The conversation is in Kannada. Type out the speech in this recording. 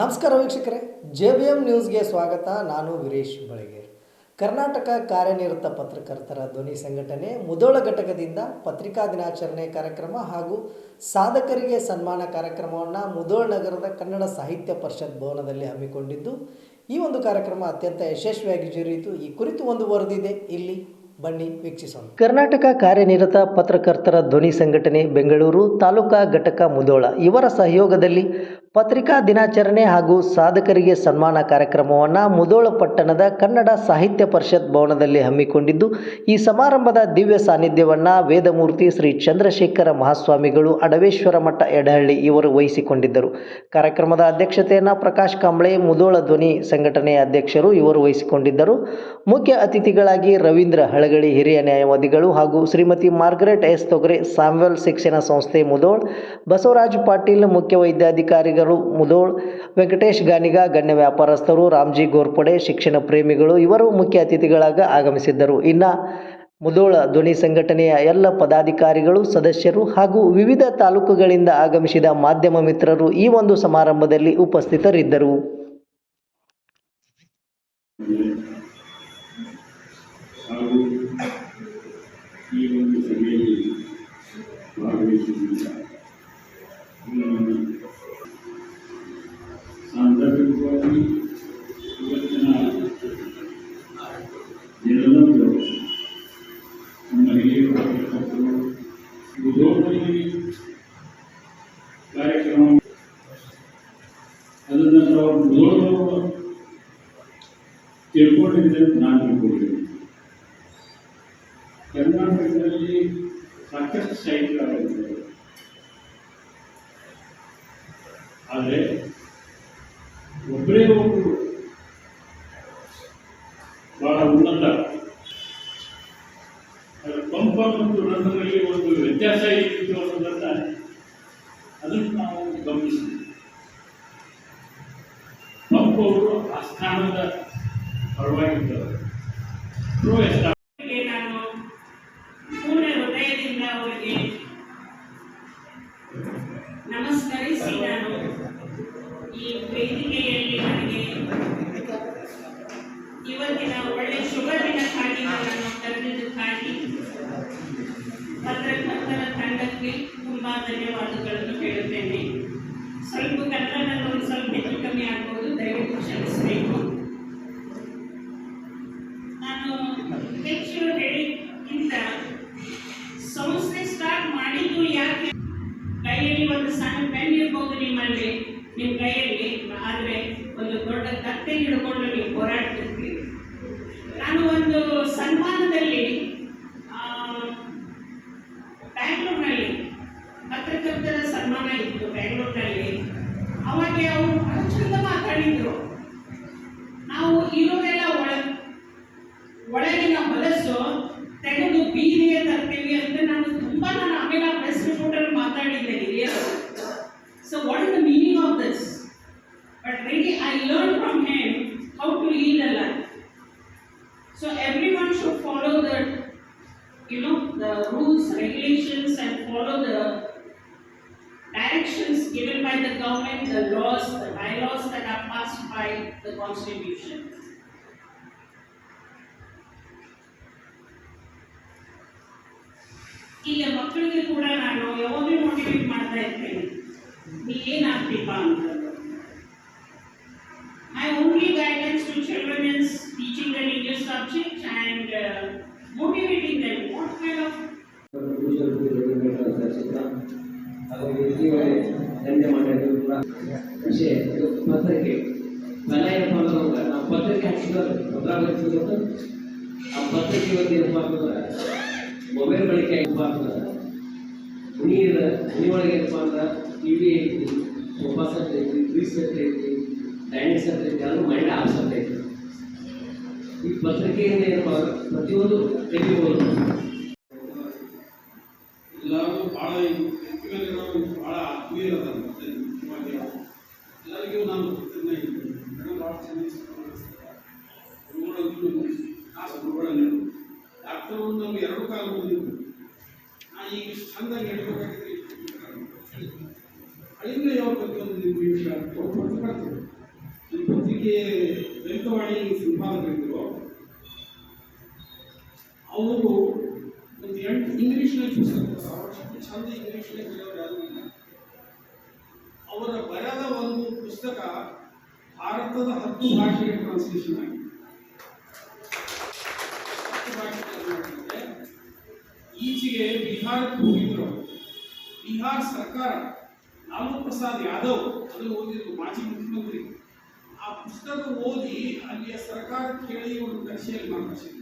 ನಮಸ್ಕಾರ ವೀಕ್ಷಕರೇ, ಜೆ ಬಿ ಎಂ ನ್ಯೂಸ್ಗೆ ಸ್ವಾಗತ. ನಾನು ವೀರೇಶ್ ಬಳಗೇರ್ ಕರ್ನಾಟಕ ಕಾರ್ಯನಿರತ ಪತ್ರಕರ್ತರ ಧ್ವನಿ ಸಂಘಟನೆ ಮುದೋಳ ಘಟಕದಿಂದ ಪತ್ರಿಕಾ ದಿನಾಚರಣೆ ಕಾರ್ಯಕ್ರಮ ಹಾಗೂ ಸಾಧಕರಿಗೆ ಸನ್ಮಾನ ಕಾರ್ಯಕ್ರಮವನ್ನು ಮುದೋಳ ನಗರದ ಕನ್ನಡ ಸಾಹಿತ್ಯ ಪರಿಷತ್ ಭವನದಲ್ಲಿ ಹಮ್ಮಿಕೊಂಡಿದ್ದು, ಈ ಒಂದು ಕಾರ್ಯಕ್ರಮ ಅತ್ಯಂತ ಯಶಸ್ವಿಯಾಗಿ ಜರುಗಿತು. ಈ ಕುರಿತು ಒಂದು ವರದಿದೆ ಇಲ್ಲಿ ಬನ್ನಿ ವೀಕ್ಷಿಸೋಣ. ಕರ್ನಾಟಕ ಕಾರ್ಯನಿರತ ಪತ್ರಕರ್ತರ ಧ್ವನಿ ಸಂಘಟನೆ ಬೆಂಗಳೂರು ತಾಲೂಕಾ ಘಟಕ ಮುದೋಳ. ಇವರ ಸಹಯೋಗದಲ್ಲಿ ಪತ್ರಿಕಾ ದಿನಾಚರಣೆ ಹಾಗೂ ಸಾಧಕರಿಗೆ ಸನ್ಮಾನ ಕಾರ್ಯಕ್ರಮವನ್ನು ಮುದೋಳ ಪಟ್ಟಣದ ಕನ್ನಡ ಸಾಹಿತ್ಯ ಪರಿಷತ್ ಭವನದಲ್ಲಿ ಹಮ್ಮಿಕೊಂಡಿದ್ದು, ಈ ಸಮಾರಂಭದ ದಿವ್ಯ ಸಾನ್ನಿಧ್ಯವನ್ನು ವೇದಮೂರ್ತಿ ಶ್ರೀ ಚಂದ್ರಶೇಖರ ಮಹಾಸ್ವಾಮಿಗಳು ಅಡವೇಶ್ವರ ಮಠ ಎಡಹಳ್ಳಿ ಇವರು ವಹಿಸಿಕೊಂಡಿದ್ದರು. ಕಾರ್ಯಕ್ರಮದ ಅಧ್ಯಕ್ಷತೆಯನ್ನು ಪ್ರಕಾಶ್ ಕಾಂಬ್ಳೆ, ಮುದೋಳ ಧ್ವನಿ ಸಂಘಟನೆಯ ಅಧ್ಯಕ್ಷರು ಇವರು ವಹಿಸಿಕೊಂಡಿದ್ದರು. ಮುಖ್ಯ ಅತಿಥಿಗಳಾಗಿ ರವೀಂದ್ರ ಹಳಗಳಿ ಹಿರಿಯ ನ್ಯಾಯವಾದಿಗಳು ಹಾಗೂ Shrimati Margaret S Togare Samuel ಶಿಕ್ಷಣ ಸಂಸ್ಥೆ ಮುದೋಳ್ ಬಸವರಾಜ್ ಪಾಟೀಲ್ ಮುಖ್ಯ ವೈದ್ಯಾಧಿಕಾರಿಗಳು ಮುದೋಳ್ ವೆಂಕಟೇಶ್ ಗಾನಿಗ, ಗಣ್ಯ ವ್ಯಾಪಾರಸ್ಥರು ರಾಮ್ಜಿ ಗೋರ್ಪಡೆ, ಶಿಕ್ಷಣ ಪ್ರೇಮಿಗಳು ಇವರು ಮುಖ್ಯ ಅತಿಥಿಗಳಾಗ ಆಗಮಿಸಿದ್ದರು. ಇನ್ನು ಮುದೋಳ ಧ್ವನಿ ಸಂಘಟನೆಯ ಎಲ್ಲ ಪದಾಧಿಕಾರಿಗಳು, ಸದಸ್ಯರು ಹಾಗೂ ವಿವಿಧ ತಾಲೂಕುಗಳಿಂದ ಆಗಮಿಸಿದ ಮಾಧ್ಯಮ ಮಿತ್ರರು ಈ ಒಂದು ಸಮಾರಂಭದಲ್ಲಿ ಉಪಸ್ಥಿತರಿದ್ದರು ಹಾಗೂ ಈ ಒಂದು ಸಭೆಯಲ್ಲಿ ಭಾಗವಹಿಸಿದ್ದ ಹ್ಮ್, ಸಾಂದರ್ಭಿಕವಾಗಿ ಇವತ್ತಿನ ದಿನದಂದು ನಮ್ಮ ಹಿರಿಯ ಪತ್ರಕರ್ತರು ಉದ್ಯೋಗದಲ್ಲಿ ಕಾರ್ಯಕ್ರಮ ಅದರ ನಂತರ ಅವರು ಉದ್ಯೋಗದವರು ತಿಳ್ಕೊಂಡಿದ್ದೆ ಅಂತ ನಾನು ತಿಳ್ಕೊಂಡಿದ್ದೀನಿ ಕರ್ನಾಟಕದಲ್ಲಿ ಸಾಕಷ್ಟು ಸಾಹಿತ್ಯಗಾರರಿದ್ದಾರೆ ಆದರೆ ಒಬ್ಬರೇ ಒಬ್ಬರು ಬಹಳ ಉನ್ನತ. ಪಂಪ ಮತ್ತು ರಂಗದಲ್ಲಿ ಒಂದು ವ್ಯತ್ಯಾಸ ಇತ್ತು ಅನ್ನೋದನ್ನ ಅದನ್ನು ನಾವು ಗಮನಿಸಿದ್ವಿ. ಪಂಪ ಅವರು ಆಸ್ಥಾನದ ಪರವಾಗಿದ್ದಾರೆ. ತಂಡಕ್ಕೆ ತುಂಬಾ ಧನ್ಯವಾದಗಳನ್ನು ಹೇಳುತ್ತೇನೆ. ಸ್ವಲ್ಪ ಕನ್ನಡದಲ್ಲಿ ಒಂದು ಸ್ವಲ್ಪ ಹೆಚ್ಚು ಕಮ್ಮಿ ಆಗ್ಬೋದು, ದಯವಿಟ್ಟು ಕ್ಷಮಿಸಬೇಕು. ನಾನು ಹೆಚ್ಚು ಹೇಳಿಕ್ಕಿಂತ ಸಂಸ್ಥೆ ಸ್ಟಾರ್ಟ್ ಮಾಡಿದ್ದು ಯಾಕೆ? ಕೈಯಲ್ಲಿ ಒಂದು ಸಣ್ಣ ಪೆನ್ ಇರ್ಬೋದು ನಿಮ್ಮಲ್ಲಿ. ನಿಮ್ಮ ಕೈಯಲ್ಲಿ ಆದರೆ ಒಂದು ದೊಡ್ಡ ಕತ್ತೆ ಹಿಡ್ಕೊಂಡು ನೀವು ಹೋರಾಡ್ತಿರ್ತೀರಿ. ನಾನು ಒಂದು ಸನ್ಮಾನದಲ್ಲಿ ಬ್ಯಾಂಗ್ಳೂರ್ನಲ್ಲಿ ಅವಾಗ ಅವರು ಬಹಳ ಚಂದ ಮಾತಾಡಿದ್ರು ನಾವು ಇರೋದೆಲ್ಲ ಒಳ ಒಳಗಿನ ಹೊಲಸು ತೆಗೆದು ಬೀದಿಗೆ ತರ್ತೀವಿ ಅಂತ ನಾನು ತುಂಬಾ ನಾನು ಆಮೇಲೆ ಆ ಪ್ರೆಸ್ ರಿಪೋರ್ಟರ್ ಮಾತಾಡಿದ್ದೆ ಹಿರಿಯರು so what is the meaning of this but really I learn from him how to lead a life so everyone should follow the you know the rules regulations and follow the directions given by the government, the laws, the bylaws that are passed by the constitution. ಈಗ ಮಕ್ಕಳಿಗೆ ಕೂಡ ನಾನು ಯಾವಾಗಲೂ ಮೋಟಿವೇಟ್ ಮಾಡ್ತಾ ಇರ್ತೇನೆ ನೀ ಏನಾಗ್ತೀಪ ಅಂತ My only guidance to children is teaching them English subject and uh, motivating them. What kind of ದಂಡೆ ಮಾಡಿದ್ರು ಕೂಡ ವಿಷಯ. ಪತ್ರಿಕೆ. ಫಲ ಏನಪ್ಪ ಅಂದ್ರೆ ನಾವು ಪತ್ರಿಕೆ ಪತ್ರ ಬರೀತಿದ್ರು ಆ ಪತ್ರಿಕೆ ಇವತ್ತು ಏನಪ್ಪ ಅಂತಂದ್ರೆ ಮೊಬೈಲ್ ಬಳಕೆ ಏನಪ್ಪ ಅಂತಂದ್ರೆ ನೀರ ಮನೆಯೊಳಗೆ ಏನಪ್ಪ ಅಂದ್ರೆ ಟಿ ವಿ ಐತಿ ಸೋಫಾ ಸೆಟ್ ಐತಿ ಫ್ರೀಜ್ ಸೆಟ್ ಐತಿ ಡೈನಿಂಗ್ ಸೆಟ್ ಐತಿ ಅದು ಮೈಂಡ್ ಆಫ್ ಸೆಟ್ ಐತಿ. ಈ ಪತ್ರಿಕೆಯಿಂದ ಏನಪ್ಪ ಪ್ರತಿಯೊಂದು ತೆಗಿಬೋದು. ఉన్నాయి లాట్ చెన్నైస్ ಮೂಡೊಂದು ಆಸ್ಪತ್ರೆಗಳಲ್ಲಿ ಡಾಕ್ಟರ್ ನಮ್ಮ ಎರಡು ಕಾಲ ಬಂದಿದ್ದು ನಾನು ಈಗ ಎರಡು ಚಂದಾಗಿ ನಡಿಬೇಕಾಗಿದ್ರಿ ಅಲ್ಲಿಂದ ಯಾವ ಪ್ರತಿಯೊಂದು ನಿಮ್ಮ ವಿಷಯ ಹೊರತು ನಿಮ್ಮ ಪತ್ರಿಕೆ ದಲಿತವಾಣಿ ಸಂಪಾದಕರಿದ್ದರು ಅವರು ಒಂದು ಎಂಟು ಇಂಗ್ಲೀಷ್ನೇ ಪುಸ್ತಕ ಅವರಷ್ಟು ಚಂದ ಇಂಗ್ಲೀಷ್ನಲ್ಲಿ ಕೇಳೋರು ಯಾರು ಅವರ ಬರೆದ ಒಂದು ಪುಸ್ತಕ ಭಾರತದ ಹತ್ತು ಭಾಷೆಗೆ ಟ್ರಾನ್ಸ್ಲೇಷನ್ ಆಗಿದೆ. ಈಚೆಗೆ ಬಿಹಾರಕ್ಕೆ ಹೋಗಿದ್ರು. ಬಿಹಾರ್ ಸರ್ಕಾರ ಲಾಲು ಪ್ರಸಾದ್ ಯಾದವ್ ಅಲ್ಲಿ ಓದಿದ್ರು, ಮಾಜಿ ಮುಖ್ಯಮಂತ್ರಿ. ಆ ಪುಸ್ತಕ ಓದಿ ಅಲ್ಲಿಯ ಸರ್ಕಾರ ಕೇಳಿ ಒಂದು ಕಕ್ಷೆಯಲ್ಲಿ ಮಾತಾಡಿಸಿದ್ರು